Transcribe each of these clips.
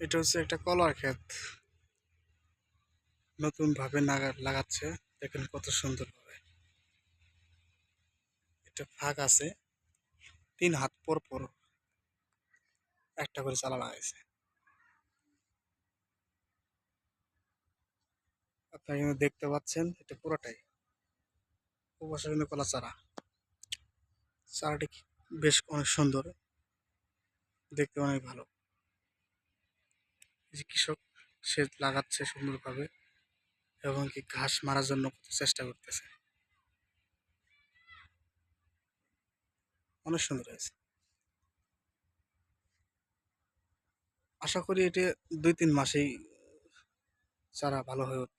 এটা হচ্ছে একটা কলার ক্ষেত। নতুন ভাবে লাগাচ্ছে। দেখেন কত সুন্দর ভাবে। এটা ফাঁক আছে। তিন হাত পর পর একটা করে চালা লাগাইছে। আপনারা কিন্তু দেখতে পাচ্ছেন, এটা পুরোটাই। ওপাশে কিন্তু কলা চারা। চারাটি বেশ অনেক সুন্দর। দেখতে অনেক ভালো। যে কৃষক সে লাগাচ্ছে সুন্দরভাবে এবং কি ঘাস মারার জন্য চেষ্টা করতেছে। অনেক সুন্দর হয়েছে। আশা করি এটা দুই তিন মাসেই চারা ভালো হয়ে উঠবে।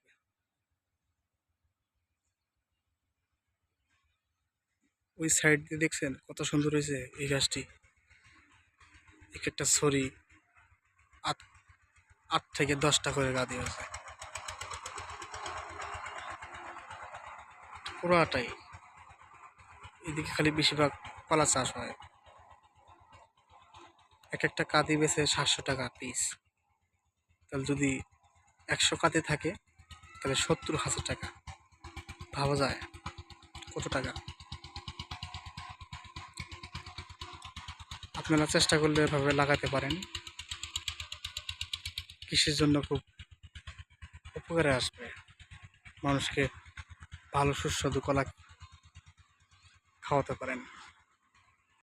ওই সাইড দিয়ে দেখছেন কত সুন্দর হয়েছে এই গাছটি। এক একটা ছড়ি আট আট থেকে দশটা করে গা দিয়ে আছে। পুরাটাই। এদিকে খালি বেশিরভাগ কলা চাষ হয়। এক একটা কাঁদি বেছে সাতশো টাকা পিস তাহলে যদি একশো কাঁদি থাকে, তাহলে সত্তর, হাজার টাকা। ভাবা যায় কত টাকা। আপনারা চেষ্টা করলে এভাবে লাগাতে পারেন। কৃষির জন্য খুব উপকারে আসবে। মানুষকে ভালো সুস্বাদু কলা খাওয়াতে পারেন।